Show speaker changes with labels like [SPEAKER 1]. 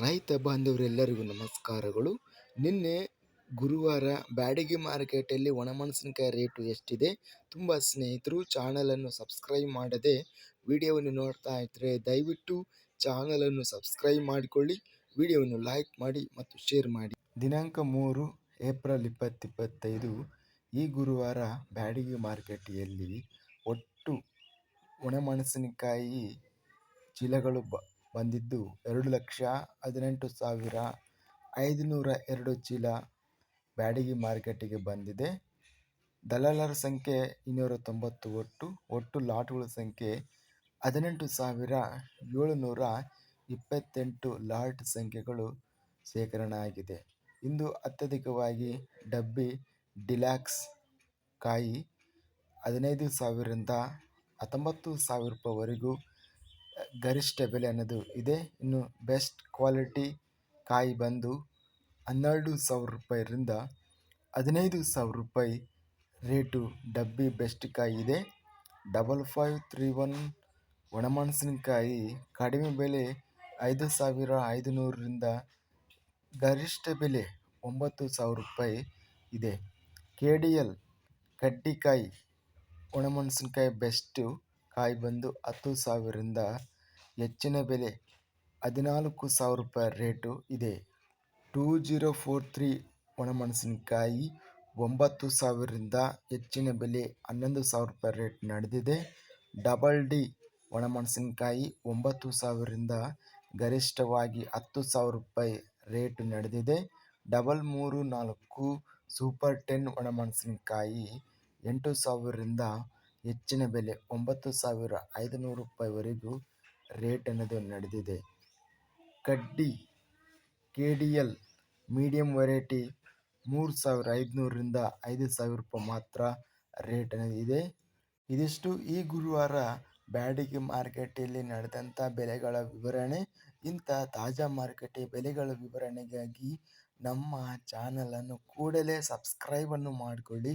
[SPEAKER 1] ರೈತ ಬಾಂಧವರೆಲ್ಲರಿಗೂ ನಮಸ್ಕಾರಗಳು. ನಿನ್ನೆ ಗುರುವಾರ ಬ್ಯಾಡಗಿ ಮಾರ್ಕೆಟಲ್ಲಿ ಒಣಮೆಣಸಿನಕಾಯಿ ರೇಟು ಎಷ್ಟಿದೆ? ತುಂಬ ಸ್ನೇಹಿತರು ಚಾನಲನ್ನು ಸಬ್ಸ್ಕ್ರೈಬ್ ಮಾಡದೆ ವಿಡಿಯೋವನ್ನು ನೋಡ್ತಾ ಇದ್ದರೆ ದಯವಿಟ್ಟು ಚಾನಲನ್ನು ಸಬ್ಸ್ಕ್ರೈಬ್ ಮಾಡಿಕೊಳ್ಳಿ, ವಿಡಿಯೋವನ್ನು ಲೈಕ್ ಮಾಡಿ ಮತ್ತು ಶೇರ್ ಮಾಡಿ. ದಿನಾಂಕ ಮೂರು, ಏಪ್ರಿಲ್ ಇಪ್ಪತ್ತಿಪ್ಪತ್ತೈದು ಈ ಗುರುವಾರ ಬ್ಯಾಡಗಿ ಮಾರುಕಟ್ಟೆಯಲ್ಲಿ ಒಟ್ಟು ಒಣಮೆಣಸಿನಕಾಯಿ ಚೀಲಗಳು ಬ ಬಂದಿದ್ದು. ಎರಡು ಲಕ್ಷ ಹದಿನೆಂಟು ಸಾವಿರ ಐದುನೂರ ಎರಡು ಚೀಲ ಬ್ಯಾಡಗಿ ಮಾರ್ಕೆಟಿಗೆ ಬಂದಿದೆ. ದಲಾಲರ ಸಂಖ್ಯೆ ಇನ್ನೂರ ತೊಂಬತ್ತು ಒಟ್ಟು ಒಟ್ಟು ಲಾಟ್ಗಳ ಸಂಖ್ಯೆ ಹದಿನೆಂಟು ಸಾವಿರ ಏಳುನೂರ ಇಪ್ಪತ್ತೆಂಟು ಲಾಟ್ ಸಂಖ್ಯೆಗಳು ಶೇಖರಣೆ ಆಗಿದೆ. ಇಂದು ಅತ್ಯಧಿಕವಾಗಿ ಡಬ್ಬಿ ಡಿಲ್ಯಾಕ್ಸ್ ಕಾಯಿ ಹದಿನೈದು ಸಾವಿರದಿಂದ ಹತ್ತೊಂಬತ್ತು ಸಾವಿರ ರೂಪಾಯಿವರೆಗೂ ಗರಿಷ್ಠ ಬೆಲೆ ಅನ್ನೋದು ಇದೆ. ಇನ್ನು ಬೆಸ್ಟ್ ಕ್ವಾಲಿಟಿ ಕಾಯಿ ಬಂದು ಹನ್ನೆರಡು ಸಾವಿರ ರೂಪಾಯಿರಿಂದ ಹದಿನೈದು ಸಾವಿರ ರೂಪಾಯಿ ರೇಟು ಡಬ್ಬಿ ಬೆಸ್ಟ್ ಕಾಯಿ ಇದೆ. ಡಬಲ್ ಫೈವ್ ತ್ರೀ ಒನ್ ಒಣಮೆಣಸಿನಕಾಯಿ ಕಡಿಮೆ ಬೆಲೆ ಐದು ಸಾವಿರ ಐದು ನೂರರಿಂದ ಗರಿಷ್ಠ ಬೆಲೆ ಒಂಬತ್ತು ಸಾವಿರ ರೂಪಾಯಿ ಇದೆ. ಕೆ ಡಿ ಎಲ್ ಕಡ್ಡಿಕಾಯಿ ಒಣಮೆಣಸಿನಕಾಯಿ ಬೆಸ್ಟು ಕಾಯಿ ಬಂದು ಹತ್ತು ಸಾವಿರದಿಂದ ಹೆಚ್ಚಿನ ಬೆಲೆ ಹದಿನಾಲ್ಕು ಸಾವಿರ ರೂಪಾಯಿ ರೇಟು ಇದೆ. ಟೂ ಜೀರೋ ಫೋರ್ ತ್ರೀ ಒಣಮೆಣಸಿನಕಾಯಿ ಒಂಬತ್ತು ಸಾವಿರದಿಂದ ಹೆಚ್ಚಿನ ಬೆಲೆ ಹನ್ನೊಂದು ಸಾವಿರ ರೂಪಾಯಿ ರೇಟ್ ನಡೆದಿದೆ. ಡಬಲ್ ಡಿ ಒಣಮೆಣಸಿನಕಾಯಿ ಒಂಬತ್ತು ಸಾವಿರದಿಂದ ಗರಿಷ್ಠವಾಗಿ ಹತ್ತು ಸಾವಿರ ರೂಪಾಯಿ ರೇಟ್ ನಡೆದಿದೆ. ಡಬಲ್ ಮೂರು ನಾಲ್ಕು ಸೂಪರ್ ಟೆನ್ ಒಣಮೆಣಸಿನಕಾಯಿ ಎಂಟು ಸಾವಿರದಿಂದ ಹೆಚ್ಚಿನ ಬೆಲೆ ಒಂಬತ್ತು ಸಾವಿರ ಐದುನೂರು ರೂಪಾಯಿವರೆಗೂ ರೇಟ್ ಅನ್ನೋದು ನಡೆದಿದೆ. ಕಡ್ಡಿ K D L medium variety ಮೂರು ಸಾವಿರ ಐದುನೂರರಿಂದ ಐದು ಸಾವಿರ ರೂಪಾಯಿ ಮಾತ್ರ ರೇಟ್ ಅನ್ನೋದು ಇದೆ. ಇದಿಷ್ಟು ಈ ಗುರುವಾರ ಬ್ಯಾಡಗಿ ಮಾರುಕಟ್ಟೆಯಲ್ಲಿ ನಡೆದಂಥ ಬೆಲೆಗಳ ವಿವರಣೆ. ಇಂಥ ತಾಜಾ ಮಾರುಕಟ್ಟೆ ಬೆಲೆಗಳ ವಿವರಣೆಗಾಗಿ ನಮ್ಮ ಚಾನಲನ್ನು ಕೂಡಲೇ ಸಬ್ಸ್ಕ್ರೈಬನ್ನು ಮಾಡಿಕೊಳ್ಳಿ.